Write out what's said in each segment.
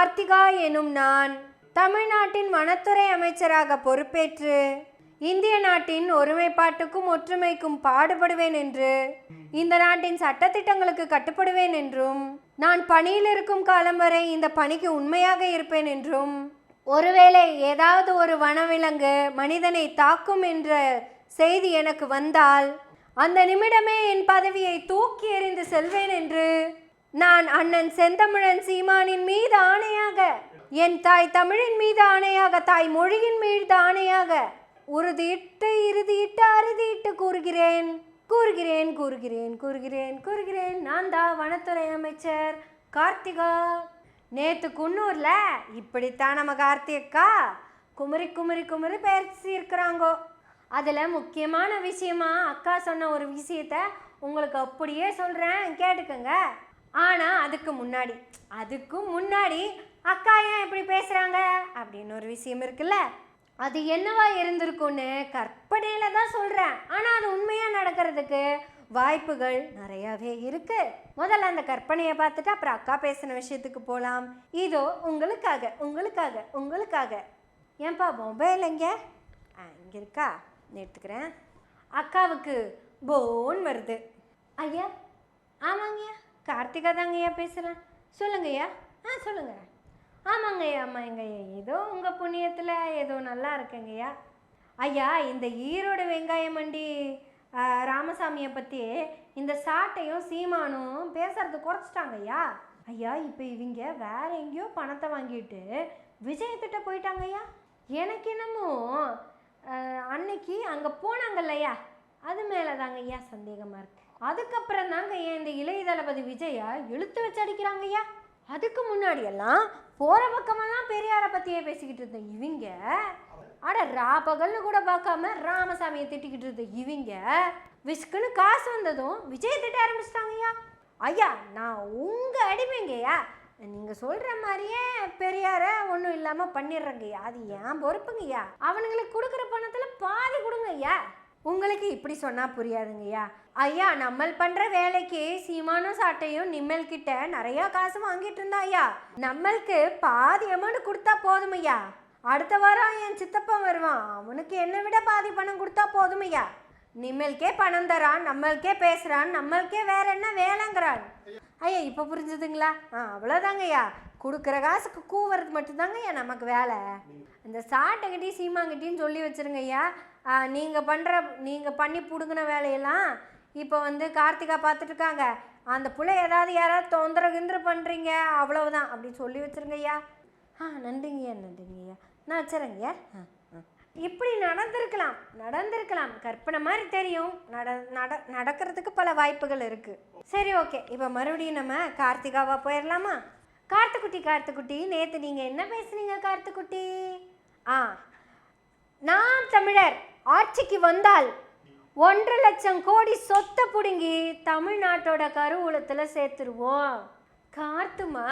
கார்த்திகா எனும் நான் தமிழ்நாட்டின் வனத்துறை அமைச்சராக பொறுப்பேற்று இந்திய நாட்டின் ஒருமைப்பாட்டுக்கும் ஒற்றுமைக்கும் பாடுபடுவேன் என்று இந்த நாட்டின் சட்டத்திட்டங்களுக்கு கட்டுப்படுவேன் என்றும் நான் பணியில் இருக்கும் காலம் வரை இந்த பணிக்கு உண்மையாக இருப்பேன் என்றும் ஒருவேளை ஏதாவது ஒரு வனவிலங்கு மனிதனை தாக்கும் என்ற செய்தி எனக்கு வந்தால் அந்த நிமிடமே என் பதவியை தூக்கி எறிந்து செல்வேன் என்று நான் அண்ணன் செந்தமிழன் சீமானின் மீது ஆணையாக என் தாய் தமிழின் மீது ஆணையாக தாய் மொழியின் மீது ஆணையாக உறுதியிட்டு இறுதியிட்டு அறுதியிட்டு கூறுகிறேன். கூறுகிறேன் கூறுகிறேன் கூறுகிறேன் கூறுகிறேன். நான் தான் வனத்துறை அமைச்சர் கார்த்திகா. நேத்து குன்னூர்ல இப்படித்தான் நம்ம கார்த்திகா குமரி குமரி குமரி பேசியிருக்கிறாங்கோ. அதில் முக்கியமான விஷயமா அக்கா சொன்ன ஒரு விஷயத்த உங்களுக்கு அப்படியே சொல்கிறேன் கேட்டுக்கோங்க. ஆனால் அதுக்கு முன்னாடி அதுக்கும் முன்னாடி அக்கா ஏன் இப்படி பேசுகிறாங்க அப்படின்னு ஒரு விஷயம் இருக்குல்ல. அது என்னவா இருந்திருக்கும்னு கற்பனையில் தான் சொல்கிறேன் ஆனால் அது உண்மையாக நடக்கிறதுக்கு வாய்ப்புகள் நிறையவே இருக்கு. முதல்ல அந்த கற்பனையை பார்த்துட்டு அப்புறம் அக்கா பேசின விஷயத்துக்கு போகலாம் இதோ உங்களுக்காக உங்களுக்காக உங்களுக்காக. ஏன்பா மொபைல் எங்கே? ஆ இங்கே இருக்கா? எடுத்துக்கிறேன். அக்காவுக்கு போன் வருது. ஐயா ஆமாங்கய்யா. கார்த்திகா தாங்கய்யா பேசுகிறேன் சொல்லுங்கய்யா ஆ சொல்லுங்க. ஆமாங்கய்யா ஆமாங்கய்யா ஏதோ உங்கள் புண்ணியத்தில் ஏதோ நல்லா இருக்குங்கய்யா ஐயா. இந்த ஈரோடு வெங்காய மண்டி ராமசாமியை பற்றி இந்த சாட்டையும் சீமானும் பேசுறது குறைச்சிட்டாங்க ஐயா. ஐயா இப்போ இவங்க வேற எங்கேயோ பணத்தை வாங்கிட்டு விஜயத்திட்ட போயிட்டாங்க ஐயா. எனக்கு என்னமோ அன்னைக்கு அங்கே போனாங்கல்லையா அது மேலே தாங்க ஐயா சந்தேகமாக இருக்கு. அதுக்கப்புறம் தாங்க ஏன் இந்த இளைய தளபதி விஜயா இழுத்து வச்சு அடிக்கிறாங்க ஐயா? அதுக்கு முன்னாடி எல்லாம் போகிற பக்கமெல்லாம் பெரியாரை பற்றியே பேசிக்கிட்டு இருந்த இவங்க அட ரா பகல்னு கூட பார்க்காம ராமசாமியை திட்டிக்கிட்டு இருந்த இவங்க விஸ்குன்னு காசு வந்ததும் விஜய் திட்ட ஆரம்பிச்சிட்டாங்கய்யா ஐயா. நான் உங்கள் அடிமைங்கய்யா நீங்கள் சொல்கிற மாதிரியே பெரியார ஒன்றும் இல்லாமல் பண்ணிடுறேங்கய்யா அது ஏன் பொறுப்புங்கய்யா அவனுங்களுக்கு கொடுக்குற பணத்தில் பாதி கொடுங்க ஐயா. உங்களுக்கு இப்படி சொன்னால் புரியாதுங்கய்யா. ஐயா நம்மள் பண்ணுற வேலைக்கு சீமானும் சாட்டையும் நிம்மல் கிட்ட நிறையா காசு வாங்கிட்டு இருந்தா ஐயா நம்மளுக்கு பாதி அமௌண்ட் கொடுத்தா போதும் ஐயா அடுத்த வாரம் என் சித்தப்பன் வருவான். அவனுக்கு என்னை விட பாதி பணம் கொடுத்தா போதும் ஐயா நிம்மளுக்கே பணம் தரான் நம்மளுக்கே பேசுகிறான் நம்மளுக்கே வேற என்ன வேலைங்கிறான்? ஐயா இப்போ புரிஞ்சுதுங்களா? ஆ அவ்வளோதாங்கய்யா கொடுக்குற காசுக்கு கூவுறது மட்டும்தாங்கய்யா நமக்கு வேலை. இந்த சாட்டைக்கிட்டையும் சீமாங்கிட்டையும் சொல்லி வச்சிருங்க ஐயா நீங்கள் பண்ணுற நீங்கள் பண்ணி பிடுங்கின வேலையெல்லாம் இப்போ வந்து கார்த்திகா பார்த்துட்ருக்காங்க அந்த பிள்ளை ஏதாவது யாராவது தொந்தரவு கிந்தர பண்ணுறீங்க அவ்வளவுதான். அப்படி சொல்லி வச்சுருங்கய்யா. ஆ நன்றிங்கய்யா நன்றிங்கய்யா. நான் வச்சுறேங்கய்யா. ஆ. இப்படி நடந்திருக்கலாம். நடந்திருக்கலாம். கற்பனை மாதிரி தெரியும். நட நட நடக்கிறதுக்கு பல வாய்ப்புகள் இருக்குது சரி ஓகே. இப்போ மறுபடியும் நம்ம கார்த்திகாவா போயிடலாமா கார்த்திக்குட்டி கார்த்திக்குட்டி நேற்று நீங்கள் என்ன பேசுனீங்க கார்த்துக்குட்டி ஆ. நாம் தமிழர் ஆட்சிக்கு வந்தால் ஒன்றரை லட்சம் கோடி சொத்தை பிடுங்கி தமிழ்நாட்டோட கருவூலத்தில் சேர்த்துருவோம். கார்த்துமா?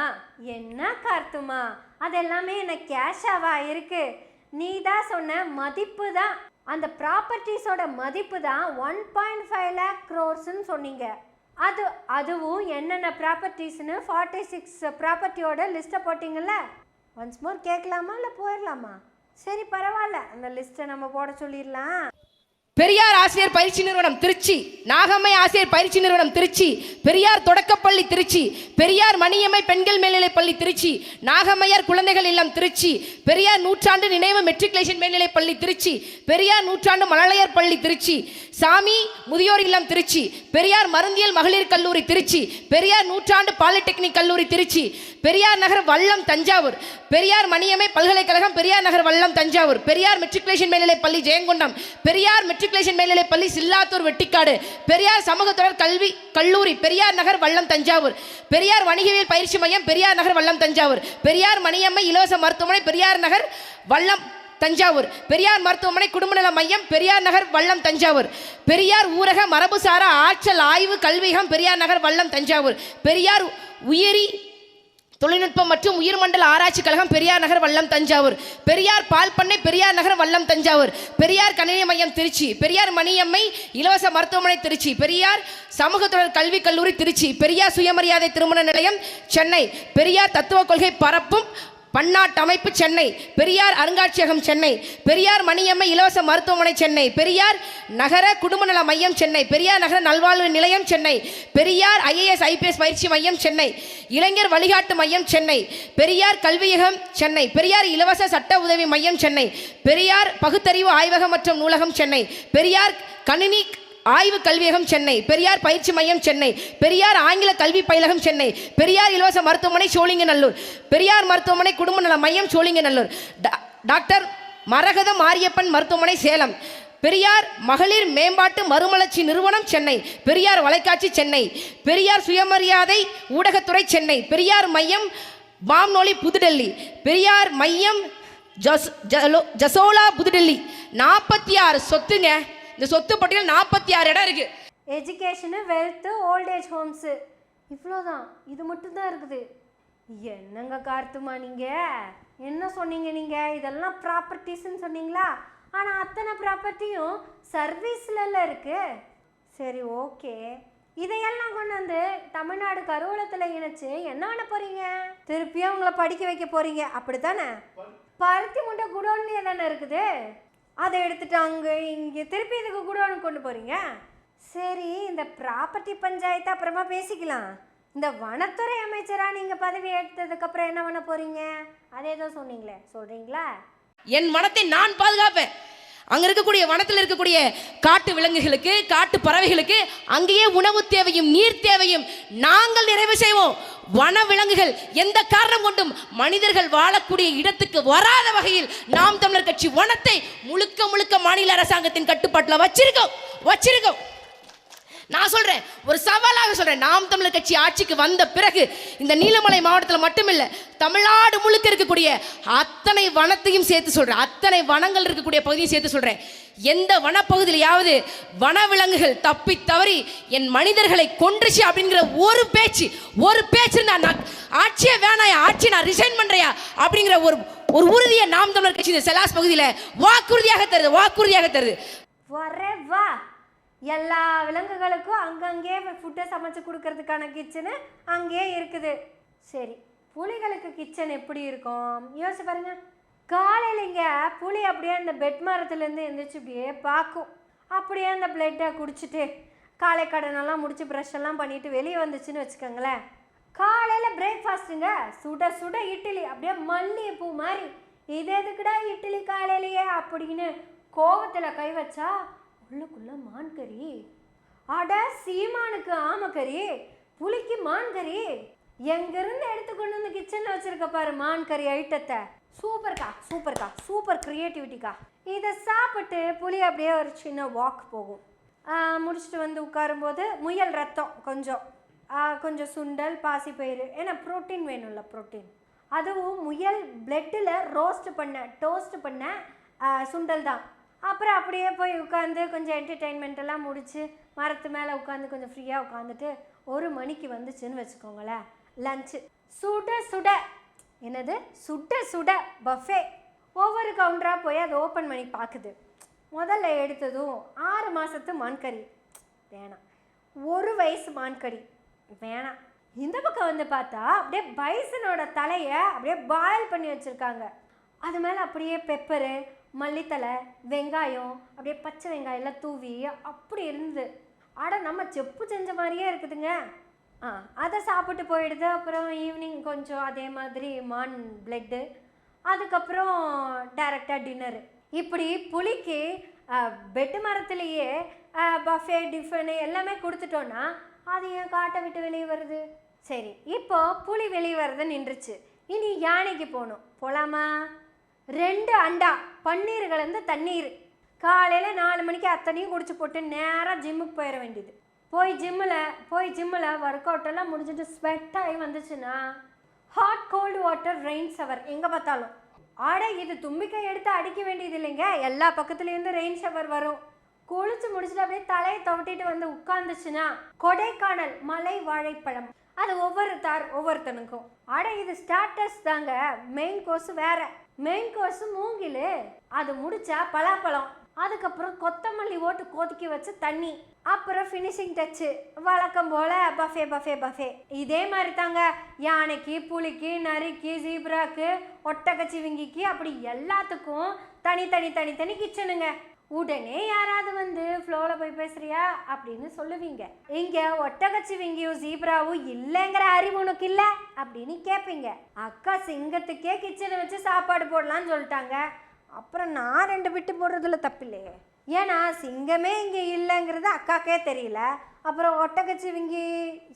என்ன கார்த்துமா? அதெல்லாமே என்ன கேஷாவா இருக்குது நீ தான் சொன்ன மதிப்பு தான். அந்த ப்ராப்பர்ட்டிஸோட மதிப்பு தான் ஒன் பாயிண்ட் ஃபைவ் லேக் க்ரோர்ஸ்ன்னு சொன்னீங்க. அது அதுவும் என்னென்ன ப்ராப்பர்ட்டிஸ்னு ஃபார்ட்டி சிக்ஸ் ப்ராப்பர்ட்டியோட லிஸ்ட்டை போட்டிங்கள்ல ஒன்ஸ் மோர் கேட்கலாமா இல்லை போயிடலாமா சரி பரவாயில்ல. அந்த லிஸ்ட்டை நம்ம போட சொல்லிடலாம். பெரியார் ஆசிரியர் பயிற்சி நிறுவனம் திருச்சி நாகம்மை ஆசிரியர் பயிற்சி நிறுவனம் திருச்சி பெரியார் தொடக்கப்பள்ளி திருச்சி பெரியார் மணியம்மை பெண்கள் மேல்நிலைப் பள்ளி திருச்சி நாகம்மையார் குழந்தைகள் இல்லம் திருச்சி பெரியார் நூற்றாண்டு நினைவு மெட்ரிகுலேஷன் மேல்நிலைப் பள்ளி திருச்சி பெரியார் நூற்றாண்டு மழலையர் பள்ளி திருச்சி சாமி முதியோர் இல்லம் திருச்சி பெரியார் மருந்தியல் மகளிர் கல்லூரி திருச்சி பெரியார் நூற்றாண்டு பாலிடெக்னிக் கல்லூரி திருச்சி பெரியார் நகர் வல்லம் தஞ்சாவூர் பெரியார் மணியம்மை பல்கலைக்கழகம் பெரியார் நகர் வல்லம் தஞ்சாவூர் பெரியார் மெட்ரிகுலேஷன் மேல்நிலைப் பள்ளி ஜெயங்கொண்டம் பெரியார் மெட்ரிக் மெட்ரிகுலேஷன் மேல்நிலை பள்ளி சில்லாத்தூர் வெட்டிக்காடு. பெரியார் சமூக தொடர் கல்வி கல்லூரி பெரியார் நகர் வல்லம் தஞ்சாவூர். பெரியார் வணிகவியல் பயிற்சி மையம் பெரியார் நகர் வல்லம் தஞ்சாவூர். பெரியார் மணியம்மை இலவச மருத்துவமனை பெரியார் நகர் வல்லம் தஞ்சாவூர். பெரியார் மருத்துவமனை குடும்பநல மையம் பெரியார் நகர் வல்லம் தஞ்சாவூர். பெரியார் ஊரக மரபுசாரா ஆற்றல் ஆய்வு கல்வியகம் பெரியார் நகர் வல்லம் தஞ்சாவூர். பெரியார் உயிரி தொழில்நுட்பம் மற்றும் உயிர்மண்டல ஆராய்ச்சி கழகம் பெரியார் நகர் வல்லம் தஞ்சாவூர். பெரியார் பால் பண்ணை பெரியார் நகர் வல்லம் தஞ்சாவூர். பெரியார் கணினி மையம் திருச்சி. பெரியார் மணியம்மை இலவச மருத்துவமனை திருச்சி. பெரியார் சமூக தொடர் கல்விக் கல்லூரி திருச்சி. பெரியார் சுயமரியாதை திருமண நிலையம் சென்னை. பெரியார் தத்துவ கொள்கை பரப்பும் பன்னாட்டு அமைப்பு சென்னை பெரியார் அருங்காட்சியகம் சென்னை பெரியார் மணியம்மை இலவச மருத்துவமனை சென்னை பெரியார் நகர குடும்ப நல மையம் சென்னை பெரியார் நகர நல்வாழ்வு நிலையம் சென்னை பெரியார் ஐஏஎஸ் ஐபிஎஸ் பயிற்சி மையம் சென்னை இளைஞர் வழிகாட்டு மையம் சென்னை பெரியார் கல்வியகம் சென்னை பெரியார் இலவச சட்ட உதவி மையம் சென்னை பெரியார் பகுத்தறிவு ஆய்வகம் மற்றும் நூலகம் சென்னை பெரியார் கணினி ஆய்வு கல்வியகம் சென்னை பெரியார் பயிற்சி மையம் சென்னை பெரியார் ஆங்கில கல்வி பயிலகம் சென்னை பெரியார் இலவச மருத்துவமனை சோழிங்கநல்லூர் பெரியார் மருத்துவமனை குடும்ப நல மையம் சோழிங்கநல்லூர் டா- டாக்டர் மரகத மாரியப்பன் மருத்துவமனை சேலம் பெரியார் மகளிர் மேம்பாட்டு மறுமலர்ச்சி நிறுவனம் சென்னை பெரியார் வலைக்காட்சி சென்னை பெரியார் சுயமரியாதை ஊடகத்துறை சென்னை பெரியார் மையம் பாம்னோலி புதுடெல்லி பெரியார் மையம் ஜஸ் ஜலோ ஜசோலா புதுடெல்லி நாற்பத்தி ஆறு சொத்துங்க. இந்த சொத்து பட்டியல் நாற்பத்தி ஆறு இடம் இருக்கு. எஜுகேஷனு வெல்த்து ஓல்டேஜ் ஹோம்ஸு இவ்வளோதான் இது மட்டும்தான் இருக்குது. என்னங்க கார்த்துமா நீங்கள் என்ன சொன்னீங்க நீங்கள் இதெல்லாம் ப்ராப்பர்ட்டிஸ்ன்னு சொன்னீங்களா? ஆனால் அத்தனை ப்ராப்பர்ட்டியும் சர்வீஸ்லல இருக்குது சரி ஓகே இதையெல்லாம் கொண்டு வந்து தமிழ்நாடு கருவூலத்தில் இணைச்சு என்ன பண்ண போகிறீங்க திருப்பியும் உங்களை படிக்க வைக்க போகிறீங்க அப்படி தானே பருத்தி முட்டை குடோன்லேயே தானே இருக்குது. அதை எடுத்துட்டு அங்கே இங்கே திருப்பி இதுக்கு குடோனுக்கு கொண்டு போகிறீங்க சரி இந்த ப்ராப்பர்ட்டி பஞ்சாயத்து அப்புறமா பேசிக்கலாம். இந்த வனத்துறை அமைச்சராக நீங்கள் பதவி எடுத்ததுக்கப்புறம் என்ன பண்ண போகிறீங்க அதே தான் சொன்னீங்களே சொல்கிறீங்களா என் மனத்தை நான் பாதுகாப்பேன். அங்க இருக்கக்கூடிய வனத்தில் இருக்கக்கூடிய காட்டு விலங்குகளுக்கு காட்டு பறவைகளுக்கு அங்கேயே உணவு தேவையும் நீர் தேவையும் நாங்கள் நிறைவு செய்வோம். வன விலங்குகள் எந்த காரணம் கொண்டும் மனிதர்கள் வாழக்கூடிய இடத்துக்கு வராத வகையில் நாம் தமிழர் கட்சி வனத்தை முழுக்க முழுக்க மாநில அரசாங்கத்தின் கட்டுப்பாட்டில் வச்சிருக்கோம். வச்சிருக்கோம். நான் சொல்கிறேன் ஒரு சவாலாக சொல்கிறேன் நாம் தமிழர் கட்சி ஆட்சிக்கு வந்த பிறகு இந்த நீலமலை மாவட்டத்தில் மட்டுமில்ல தமிழ்நாடு முழுக்க இருக்கக்கூடிய அத்தனை வனத்தையும் சேர்த்து சொல்கிறேன் அத்தனை வனங்கள் இருக்கக்கூடிய பகுதியும் சேர்த்து சொல்கிறேன் எந்த வனப்பகுதியிலையாவது வனவிலங்குகள் தப்பி தவறி என் மனிதர்களை கொன்றுச்சு அப்படிங்கிற ஒரு பேச்சு ஒரு பேச்சு இருந்தா நான் ஆட்சியே வேணாயா ஆட்சி நான் ரிசைன் பண்ணுறையா அப்படிங்கிற ஒரு ஒரு உறுதியை நாம் தமிழர் கட்சி இந்த செலாஸ் பகுதியில் வாக்குறுதியாக தருது வாக்குறுதியாக தருது. வரே வா. எல்லா விலங்குகளுக்கும் அங்கங்கே ஃபுட்டை சமைச்சு கொடுக்கறதுக்கான கிச்சனு அங்கேயே இருக்குது. சரி புலிகளுக்கு கிச்சன் எப்படி இருக்கும்? யோசிச்சு பாருங்க. காலையில் இங்கே புலி அப்படியே அந்த பெட் மரத்துலேருந்து எழுந்திரிச்சு இப்படியே பார்க்கும். அப்படியே அந்த பிளட்டை குடிச்சிட்டு காலை கடனெல்லாம் முடிச்சு ப்ரஷ் எல்லாம் பண்ணிட்டு வெளியே வந்துச்சுன்னு வச்சுக்கோங்களேன். காலையில் பிரேக்ஃபாஸ்ட்டுங்க சுட சுட இட்லி அப்படியே மல்லிகைப்பூ மாதிரி. இது எதுக்குடா இட்லி காலையிலேயே? அப்படின்னு கோவத்தில் கை வச்சா உள்ளுக்குள்ள மான் கறி அட சீமானுக்கு ஆமக்கறி புளிக்கு மான் கறி எங்கிருந்து எடுத்து கொண்டு வந்து கிச்சனில் வச்சுருக்க பாரு மான் கறி ஐட்டத்தை சூப்பர்க்கா சூப்பர்க்கா சூப்பர் க்ரியேட்டிவிட்டிக்கா இதை சாப்பிட்டு புளி அப்படியே ஒரு சின்ன வாக் போகும். முடிச்சுட்டு வந்து உட்காரும்போது முயல் ரத்தம் கொஞ்சம். கொஞ்சம் சுண்டல் பாசிப்பயிறு ஏன்னா ப்ரோட்டீன் வேணும்ல ப்ரோட்டீன் அதுவும் முயல் பிளட்டில் ரோஸ்ட் பண்ண டோஸ்ட் பண்ண சுண்டல் தான். அப்புறம் அப்படியே போய் உட்காந்து கொஞ்சம் என்டர்டெயின்மெண்ட் எல்லாம் முடிச்சு மரத்து மேலே உட்காந்து கொஞ்சம் ஃப்ரீயாக உட்காந்துட்டு ஒரு மணிக்கு வந்துச்சுன்னு வச்சுக்கோங்களேன். லஞ்சு சுட சுட. என்னது? சுட சுட. பஃபே ஒவ்வொரு கவுண்டராக போய் அதை ஓப்பன் பண்ணி பார்க்குது முதல்ல எடுத்ததும் ஆறு மாதத்து மான்கறி. வேணாம். ஒரு வயசு மான்கறி. வேணாம். இந்த பக்கம் வந்து பார்த்தா அப்படியே பைசனோட தலையை அப்படியே பாயில் பண்ணி வச்சுருக்காங்க. அது மேலே அப்படியே பெப்பரு மல்லித்தலை வெங்காயம் அப்படியே பச்சை வெங்காயம் எல்லாம் தூவி அப்படி இருந்தது. ஆட நம்ம செப்பு செஞ்ச மாதிரியே இருக்குதுங்க. ஆ அதை சாப்பிட்டு போயிடுது. அப்புறம் ஈவினிங் கொஞ்சம் அதே மாதிரி மான் பிளட்டு அதுக்கப்புறம் டைரெக்டாக டின்னரு இப்படி புளிக்கு பெட்டு மரத்துலேயே பஃபே டிஃபனு எல்லாமே கொடுத்துட்டோன்னா அது ஏன் காட்டை விட்டு வெளியே வருது? சரி இப்போ புளி வெளியே வர்றது நின்றுச்சு. இனி யானைக்கு போகணும். போகலாமா ரெண்டு அண்டா பன்னீர் கலந்த தண்ணீர். காலையில் நாலு மணிக்கு அத்தனையும் குடிச்சு போட்டு நேராக ஜிம்முக்கு போயிட வேண்டியது. போய் ஜிம்மில் போய் ஜிம்மில் ஒர்க் அவுட்டெல்லாம் முடிஞ்சுட்டு முடிஞ்சிட்டு ஸ்வெட் ஆகி வந்துச்சுன்னா hot cold water rain shower எங்கே பார்த்தாலும். ஆட இது தும்பிக்கை எடுத்து அடிக்க வேண்டியது இல்லைங்க. எல்லா பக்கத்துலேருந்து ரெயின் ஷவர் வரும். குளிச்சு முடிச்சுட்டு அப்படியே தலையை துவட்டிட்டு வந்து உட்காந்துச்சுன்னா கொடைக்கானல் மலை வாழைப்பழம். அது ஒவ்வொரு தார் ஒவ்வொருத்தனுக்கும். ஆட இது ஸ்டார்டர்ஸ் தாங்க. மெயின் கோர்ஸ் வேற. மெயின் கோர்ஸ் மூங்கில். அது முடிச்சா பலாப்பழம். அதுக்கப்புறம் கொத்தமல்லி ஓட்டு கொதிக்க வச்ச தண்ணி. அப்புறம் ஃபினிஷிங் டச்சு வழக்கம் போல பஃபே பஃபே பஃபே இதே மாதிரி தாங்க யானைக்கு புலிக்கு நரிக்கு ஜீப்ராக்கு ஒட்டகச்சிவிங்கிக்கு அப்படி எல்லாத்துக்கும் தனி தனி தனி தனி கிச்சனுங்க உடனே யாராவது வந்து ஃப்ளோவில் போய் பேசுறியா அப்படின்னு சொல்லுவீங்க. இங்க ஒட்டகச்சிவிங்கியும் ஜீப்ராவும் இல்லைங்கிற அறிவு உனக்கு இல்லை? அப்படின்னு கேட்பீங்க அக்கா சிங்கத்துக்கே கிச்சனை வச்சு சாப்பாடு போடலான்னு சொல்லிட்டாங்க. அப்புறம் நான் ரெண்டு விட்டு போடுறதுல தப்பில்லையே. ஏன்னா சிங்கமே இங்கே இல்லைங்கிறது அக்காக்கே தெரியல. அப்புறம் ஒட்டகச்சிவிங்கி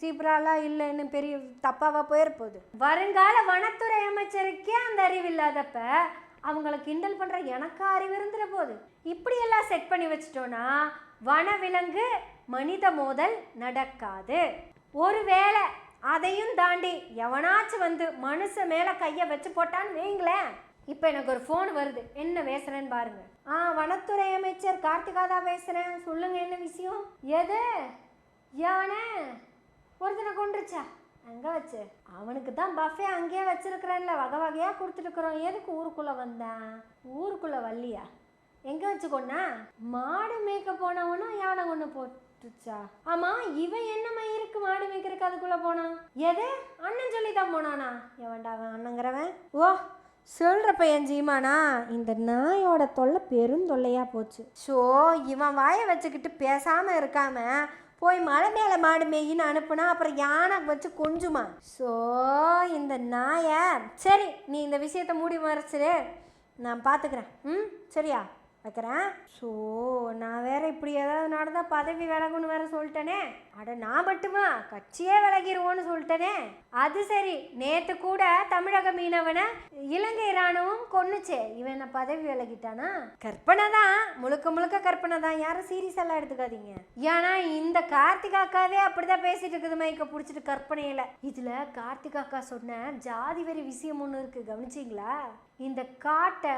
ஜீப்ராலாம் இல்லைன்னு பெரிய தப்பாவாக போயிருப்போகுது வருங்கால வனத்துறை அமைச்சருக்கே அந்த அறிவு இல்லாதப்ப அவங்கள கிண்டல் பண்ணுற எனக்கு அறிவு இருந்துட போகுது இப்படியெல்லாம் செட் பண்ணி வச்சிட்டோன்னா வனவிலங்கு மனித மோதல் நடக்காது. ஒருவேளை அதையும் தாண்டி எவனாச்சும் வந்து மனுஷ மேலே கையை வச்சு போட்டான்னு வைங்களேன் இப்போ எனக்கு ஒரு ஃபோன் வருது. என்ன பேசுகிறேன்னு பாருங்க. ஆ வனத்துறை அமைச்சர் கார்த்திகா தான் பேசுகிறேன் சொல்லுங்க என்ன விஷயம்? எது? யானை? ஒருத்தனை கொண்டுருச்சா அங்கே வச்சு. அவனுக்கு தான் பஃபே அங்கேயே வச்சிருக்கிறேன்ல. வகை வகையாக கொடுத்துருக்குறோம் எதுக்கு ஊருக்குள்ளே வந்தேன்? ஊருக்குள்ளே வள்ளியா எங்க வச்சு கொண்டா? மாடு மேய்க்க போனவனும் யானை கொண்டு போட்டுச்சா? ஆமா இவன் என்ன மயிருக்கு மாடு மேய்க்கிறதுக்கு அதுக்குள்ள போனான் எது? அண்ணன் சொல்லி தான் போனானா? எவன்டா அவன் அண்ணங்கிறவன்? ஓ சொல்கிற பையன் ஜீமானா இந்த நாயோட தொல்லை பெரும் தொல்லையாக போச்சு. ஸோ இவன் வாயை வச்சுக்கிட்டு பேசாமல் இருக்காம போய் மலை மேலே மாடு மேயின்னு அனுப்புனா அப்புறம் யானை வச்சு கொஞ்சுமா? ஸோ இந்த நாயை. சரி நீ இந்த விஷயத்த மூடி மறைச்சிரு. நான் பார்த்துக்கிறேன் ம் சரியா? வைக்கிறேன். ஸோ நான் வேற இப்படி ஏதாவது நடந்தால் பதவி விலகுன்னு வேற சொல்லிட்டேனே. அட நான் மட்டுமா? கட்சியே விலகிடுவோன்னு சொல்லிட்டேனே. அது சரி. நேற்று கூட தமிழக மீனவனை இலங்கை இராணுவம் கொன்னுச்சே. இவன் பதவி விலகிட்டானா? கற்பனை தான். முழுக்க முழுக்க கற்பனை தான். யாரும் சீரியஸ் எல்லாம் எடுத்துக்காதீங்க. ஏன்னா இந்த கார்த்திகா அக்காவே அப்படிதான் பேசிட்டு இருக்குது மைக்க பிடிச்சிட்டு கற்பனையில. இதுல கார்த்திகா அக்கா சொன்ன ஜாதி வரி விஷயம் ஒன்று இருக்கு. கவனிச்சிங்களா? இந்த காட்டை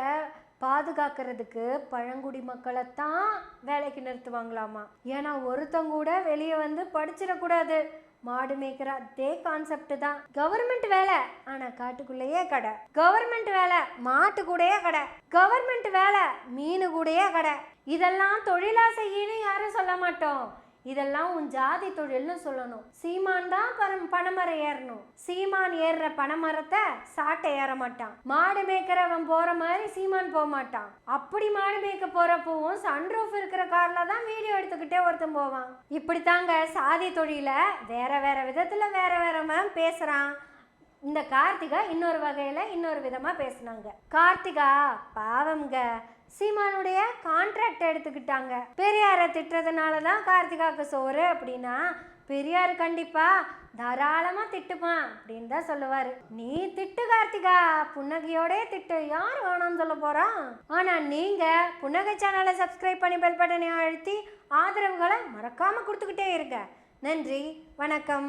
பாதுகாக்கிறதுக்கு பழங்குடி மக்களை தான் வேலைக்கு நிறுத்துவாங்களாமா? ஏன்னா ஒருத்தங்க கூட வெளியே வந்து படிச்சிடக்கூடாது. மாடு மேய்க்கிற அதே கான்செப்ட் தான். கவர்மெண்ட் வேலை ஆனா காட்டுக்குள்ளேயே கடை. கவர்மெண்ட் வேலை மாட்டு கூடயே கடை. கவர்மெண்ட் வேலை மீனு கூடயே கடை. இதெல்லாம் தொழிலா செய்யணும் யாரும் சொல்ல மாட்டோம். இதெல்லாம் உன் ஜாதி தொழில்னு சொல்லணும். சீமான் தான் பரம் பனைமரம் ஏறணும். சீமான் ஏறுற பனைமரத்தை சாட்டை ஏற மாட்டான். மாடு மேய்க்கிறவன் போற மாதிரி சீமான் போக மாட்டான். அப்படி மாடு மேய்க்க போறப்பவும் சன்ரூஃப் இருக்கிற கார்ல தான் வீடியோ எடுத்துக்கிட்டே ஒருத்தன் போவான். இப்படித்தாங்க சாதி தொழில வேற வேற விதத்துல வேற வேற மேம் பேசுறான். இந்த கார்த்திகா இன்னொரு வகையில் இன்னொரு விதமாக பேசுனாங்க. கார்த்திகா பாவம்ங்க. சீமானுடைய கான்ட்ராக்ட் எடுத்துக்கிட்டாங்க. பெரியாரை திட்டுறதுனால தான் கார்த்திகாவுக்கு சோறு அப்படின்னா பெரியார் கண்டிப்பா தாராளமாக திட்டுப்பான் அப்படின்னு தான் சொல்லுவார். நீ திட்டு கார்த்திகா புன்னகையோடே திட்டு. யார் வேணும்னு சொல்ல போகிறோம் ஆனால் நீங்கள் புன்னகை சேனலை சப்ஸ்கிரைப் பண்ணி பெல் பட்டனை அழுத்தி ஆதரவுகளை மறக்காமல் கொடுத்துக்கிட்டே இருங்க. நன்றி வணக்கம்.